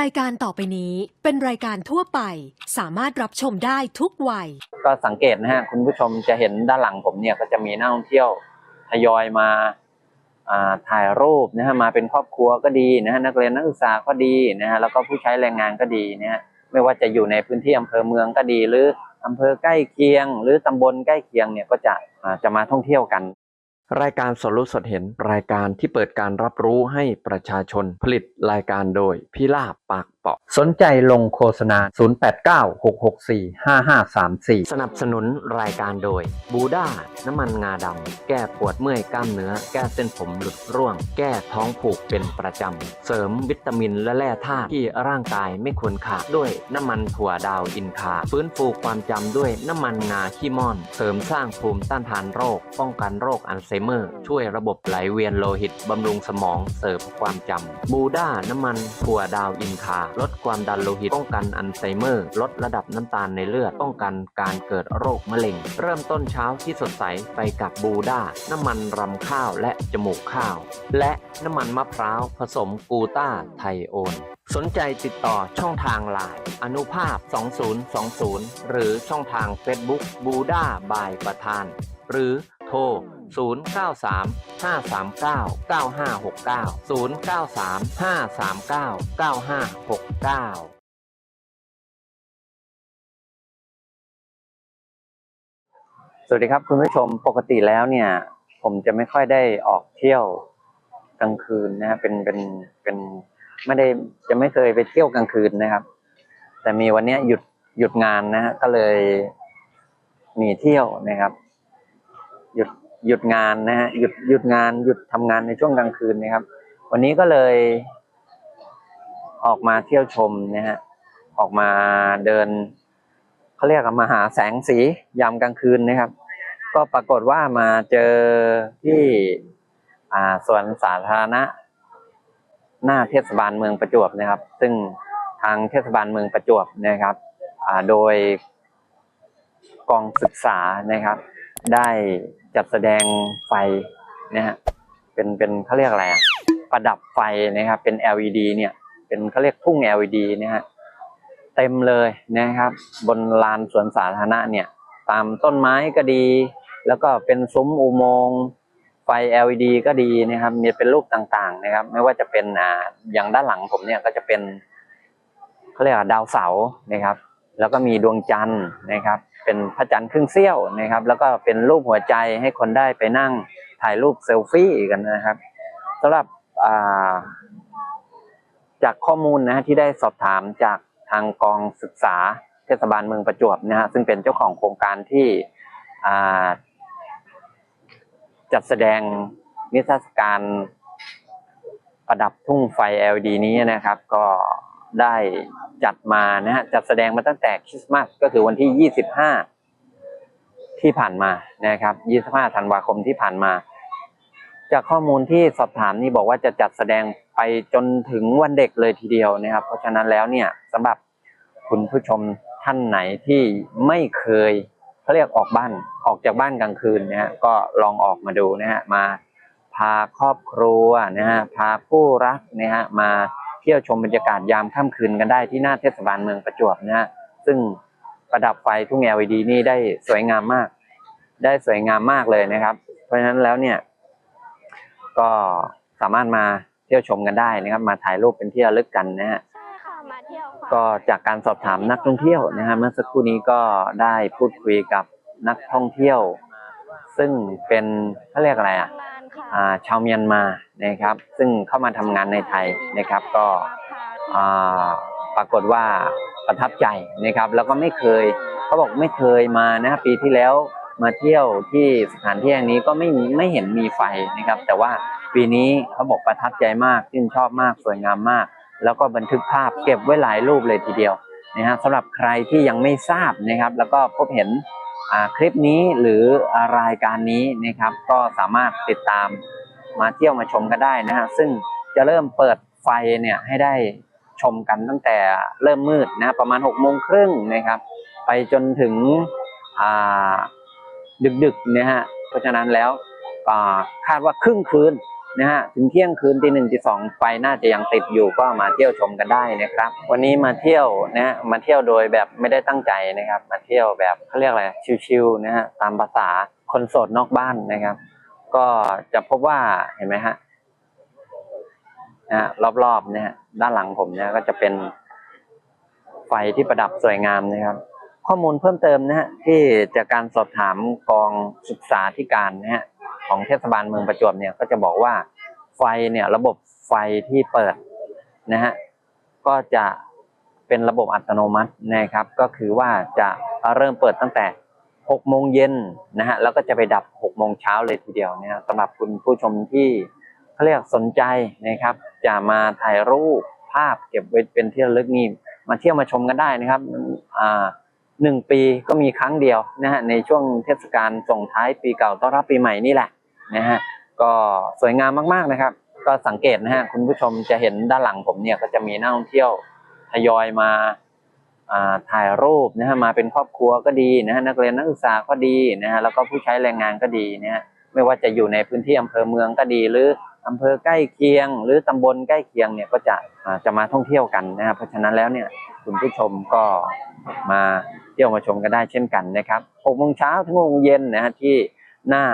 รายการต่อไปนี้เป็นรายการทั่วไป สามารถรับชมได้ทุกวัย ก็สังเกตนะฮะคุณผู้ชมจะเห็นด้านหลังผมเนี่ยก็จะมีนักท่องเที่ยวทยอยมาอ่าถ่ายรูปนะฮะมาเป็นครอบครัวก็ดีนะฮะนักเรียนนักศึกษาก็ดีนะฮะแล้วก็ผู้ใช้แรงงานก็ดีนะฮะไม่ว่าจะอยู่ในพื้นที่อำเภอเมืองก็ดี หรืออำเภอใกล้เคียง หรือตำบลใกล้เคียงเนี่ยก็จะอ่าจะมาท่องเที่ยวกัน รายการสดรู้สดเห็นรายการที่เปิดการรับรู้ให้ประชาชนผลิตรายการโดยพิลาบปากเปาะ สนใจลงโฆษณา 0896645534 สนับสนุนรายการโดยบูด้าน้ำมันงาดำ แก้ปวดเมื่อยกล้ามเนื้อ แก้เส้นผมหลุดร่วง แก้ท้องผูกเป็นประจำ เสริมวิตามินและแร่ธาตุที่ร่างกายไม่ควรขาดด้วยน้ำมันถั่วดาวอินคา ฟื้นฟูความจำด้วยน้ำมันงาขี้ม่อน เสริมสร้างภูมิต้านทานโรค ป้องกันโรคอัลไซเมอร์ ช่วยระบบไหลเวียนโลหิตบำรุงสมองเสริมความจำบูด้าน้ำมันถั่วดาวอินคาลดความดันโลหิต ป้องกันอัลไซเมอร์ ลดระดับน้ำตาลในเลือด ป้องกันการเกิดโรคมะเร็ง เริ่มต้นเช้าที่สดใสไปกับบูด้า น้ำมันรำข้าวและจมูกข้าว และน้ำมันมะพร้าวผสมกูต้าไทโอนสนใจติดต่อช่องทางไลน์อนุภาพ 2020 หรือช่องทาง Facebook บูด้าบายประธาน หรือโทร 093 539 9569 093 539 9569สวัสดีครับคุณผู้ชมปกติแล้วเนี่ย ผมจะไม่ค่อยได้ออกเที่ยวกลางคืนนะฮะเป็นเป็นเป็นไม่ได้จะไม่เคยไปเที่ยวกลางคืนนะครับ แต่มีวันนี้หยุดหยุดงานนะฮะก็เลยมีเที่ยวนะครับ หยุดงานนะฮะหยุดหยุดงานหยุดทำงานในช่วงกลางคืนนะครับ วันนี้ก็เลยออกมาเที่ยวชมนะฮะออกมาเดินเขาเรียกมาหาแสงสียามกลางคืนนะครับ ก็ปรากฏว่ามาเจอที่อ่าสวนสาธารณะ หน้าเทศบาลเมืองประจวบนะครับ ซึ่งทางเทศบาลเมืองประจวบนะครับอ่าโดยกองศึกษานะครับ ได้ จัดแสดงไฟนะฮะเป็นเป็นเขาเรียกอะไรอะประดับไฟนะครับ เป็น LED เนี่ยเป็นเขาเรียกทุ่ง LED นะฮะเต็มเลยนะครับ บนลานสวนสาธารณะเนี่ย ตามต้นไม้ก็ดี แล้วก็เป็นซุ้มอุโมงค์ไฟ LED ก็ดีนะครับ มีเป็นรูปต่างๆนะครับ ไม่ว่าจะเป็นอ่าอย่างด้านหลังผมเนี่ยก็จะเป็นเขาเรียกว่าดาวเสาร์นะครับ แล้วก็มีดวงจันทร์นะครับ เป็นพระจันทร์ครึ่งเสี้ยวนะครับ แล้วก็เป็นรูปหัวใจให้คนได้ไปนั่งถ่ายรูปเซลฟี่กันนะครับสำหรับาจากข้อมูลนะฮะที่ได้สอบถามจากทางกองศึกษาเทศบาลเมืองประจวบนะฮะซึ่งเป็นเจ้าของโครงการที่จัดแสดงนิทรรศการประดับทุ่งไฟ LED นี้นะครับ ก็ได้ จัดมานะฮะจัดแสดงมาตั้งแต่คริสต์มาสก็คือวันที่ 25 ที่ผ่านมานะครับ 25 ธันวาคมที่ผ่านมา จากข้อมูลที่สอบถามนี่บอกว่าจะจัดแสดงไปจนถึงวันเด็กเลยทีเดียวนะครับ เพราะฉะนั้นแล้วเนี่ยสำหรับคุณผู้ชมท่านไหนที่ไม่เคยเขาเรียกออกบ้านออกจากบ้านกลางคืนนะฮะก็ลองออกมาดูนะฮะมาพาครอบครัวนะฮะพาคู่รักนะฮะมา เที่ยวชมบรรยากาศยามค่ำคืนกันได้ที่หน้าเทศบาลเมืองประจวบนะฮะซึ่งประดับไฟทุ่ง LED นี่ได้สวยงามมาก ได้สวยงามมากเลยนะครับ เพราะฉะนั้นแล้วเนี่ย ก็สามารถมาเที่ยวชมกันได้นะครับ มาถ่ายรูปเป็นที่ระลึกกันนะฮะใช่ค่ะมาเที่ยวค่ะก็จากการสอบถามนักท่องเที่ยวนะฮะเมื่อสักครู่นี้ก็ได้พูดคุยกับนักท่องเที่ยว ซึ่งเป็นเขาเรียกอะไรอะ ชาวเมียนมานะครับ ซึ่งเข้ามาทำงานในไทยนะครับ ก็ปรากฏว่าประทับใจนะครับ แล้วก็ไม่เคยเขาบอกไม่เคยมานะปีที่แล้วมาเที่ยวที่สถานที่แห่งนี้ก็ไม่ไม่เห็นมีไฟนะครับ แต่ว่าปีนี้เขาบอกประทับใจมากชื่นชอบมากสวยงามมาก แล้วก็บันทึกภาพเก็บไว้หลายรูปเลยทีเดียวนะฮะสำหรับใครที่ยังไม่ทราบนะครับ แล้วก็พบเห็น คลิปนี้หรือรายการนี้นะครับ ก็สามารถติดตามมาเที่ยวมาชมกันได้นะฮะซึ่งจะเริ่มเปิดไฟเนี่ยให้ได้ชมกันตั้งแต่เริ่มมืดนะประมาณ6กโมงครึ่งนะครับ ไปจนถึงดึกๆนะฮะเพราะฉะนั้นแล้วคาดว่าครึ่งคืน นะฮะถึงเที่ยงคืนตีหนึ่งตีสองไฟน่าจะยังติดอยู่ก็มาเที่ยวชมกันได้นะครับ วันนี้มาเที่ยวนะมาเที่ยวโดยแบบไม่ได้ตั้งใจนะครับ มาเที่ยวแบบเขาเรียกอะไรชิวๆนะฮะตามภาษาคนโสดนอกบ้านนะครับ ก็จะพบว่าเห็นไหมฮะนะฮะรอบๆเนี่ยด้านหลังผมเนี่ยก็จะเป็นไฟที่ประดับสวยงามนะครับ ข้อมูลเพิ่มเติมนะฮะที่จากการสอบถามกองศึกษาธิการนะฮะ ของเทศบาลเมืองประจวบเนี่ยก็จะบอกว่าไฟเนี่ยระบบไฟที่เปิดนะฮะก็จะเป็นระบบอัตโนมัตินะครับ ก็คือว่าจะเริ่มเปิดตั้งแต่6โมงเย็นนะฮะแล้วก็จะไปดับ6โมงเช้าเลยทีเดียวนะฮะสำหรับคุณผู้ชมที่เขาเรียกสนใจนะครับ จะมาถ่ายรูปภาพเก็บไว้เป็นที่ระลึกนี่มาเที่ยวมาชมกันได้นะครับอ่า หนึ่งปีก็มีครั้งเดียวนะฮะในช่วงเทศกาลส่งท้ายปีเก่าต้อนรับปีใหม่นี่แหละนะฮะก็สวยงามมากๆนะครับ ก็สังเกตนะฮะคุณผู้ชมจะเห็นด้านหลังผมเนี่ยก็จะมีนักท่องเที่ยวทยอยมาถ่ายรูปนะฮะมาเป็นครอบครัวก็ดีนะฮะนักเรียนนักศึกษาก็ดีนะฮะแล้วก็ผู้ใช้แรงงานก็ดีนะฮะไม่ว่าจะอยู่ในพื้นที่อำเภอเมืองก็ดี หรืออำเภอใกล้เคียง หรือตำบลใกล้เคียงเนี่ยก็จะจะมาท่องเที่ยวกันนะฮะเพราะฉะนั้นแล้วเนี่ย คุณผู้ชมก็มาเที่ยวมาชมกันได้เช่นกันนะครับ6โมงเช้าถึง6โมงเย็นนะฮะที่หน้า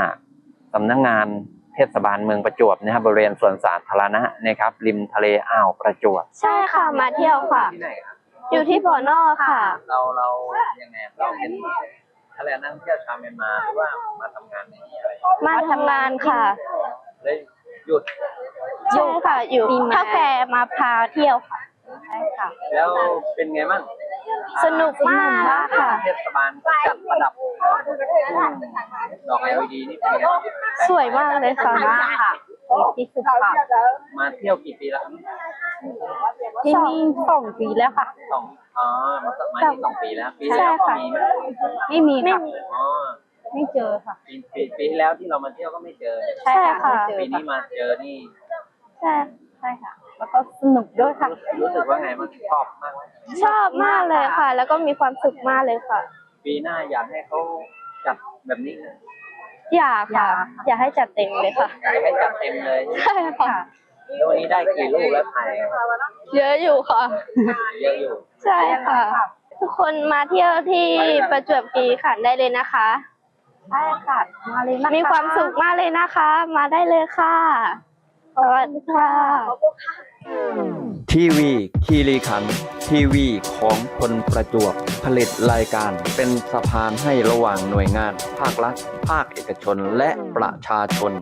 สำนักงานเทศบาลเมืองประจวบนะครับบริเวณสวนสาธารณะนะครับริมทะเลอ่าวประจวบ ใช่ค่ะมาเที่ยวค่ะ ที่ไหนครับ อยู่ที่บ่อนอค่ะ เราเรายังไงเราเป็นอะไรนักท่องเที่ยวชาวเมียนมาหรือว่ามาทำงานในนี้อะไรมาทำงานค่ะเลยหยุด ใช่ค่ะ อยู่เท่าแก่มาพาเที่ยวค่ะใช่ ค่ะ แล้วเป็นไงบ้างสนุกมากค่ะเทศบาลจัดประดับดอก LED นี่เป็นไงบ้างสวยมากเลยค่ะค่ะที่สุดค่ะมาเที่ยวกี่ปีแล้วครับที่นี่สองปีแล้วค่ะสองอ๋อมาสักมาที่สองปีแล้วปีที่แล้วก็มีไหมไม่มีค่ะอ๋อไม่เจอค่ะปีปีปีที่แล้วที่เรามาเที่ยวก็ไม่เจอ ใช่ค่ะปีนี้มาเจอนี่ ใช่ใช่ค่ะ แล้วก็สนุกด้วยค่ะ รู้สึกว่าไงบ้างชอบมากไหมชอบมากเลยค่ะ แล้วก็มีความสุขมากเลยค่ะ ปีหน้าอยากให้เขาจัดแบบนี้นะอยากค่ะ อยากให้จัดเต็มเลยค่ะอยากให้จัดเต็มเลยใช่ค่ะแล้ววันนี้ได้กี่ลูกแล้วถ่ายเยอะอยู่ค่ะ เยอะอยู่ ใช่ค่ะ ทุกคนมาเที่ยวที่ประจวบคีรีขันธ์ได้เลยนะคะใช่ค่ะมาเลยมีความสุขมากเลยนะคะ มาได้เลยค่ะสวัสดีค่ะ ทีวีคีรีขันทีวีของคนประจวบผลิตรายการเป็นสะพานให้ระหว่างหน่วยงาน ภาครัฐ ภาคเอกชนและประชาชน